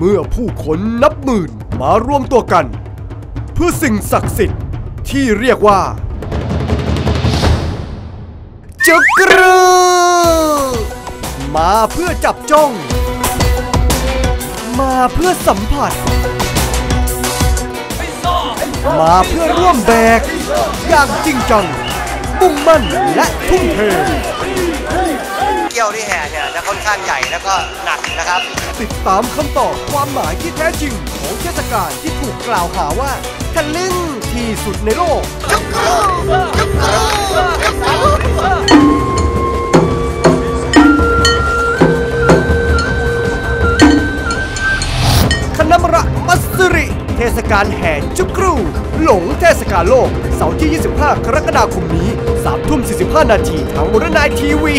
เมื่อผู้คนนับหมื่นมารวมตัวกัน เพื่อสิ่งศักดิ์สิทธิ์ที่เรียกว่าจักรมาเพื่อจับจ้อง มาเพื่อสัมผัส มาเพื่อร่วมแบก อย่างจริงจังมุ่งมั่นและทุ่มเท ยวที่แห่เนี่ยจะค่อนข้างใหญ่แล้วก็หนักนะครับ ติดตามคำตอบความหมายที่แท้จริงของเทศกาลที่ถูกกล่าวหาว่าทะลึ่งที่สุดในโลกคณะมระมัสริเทศกาลแห่จุกรูหลงเทศกาลโลก เสาร์ที่ 25 กรกฎาคมนี้3ทุ่ม45 นาทีทางบรนายทีวี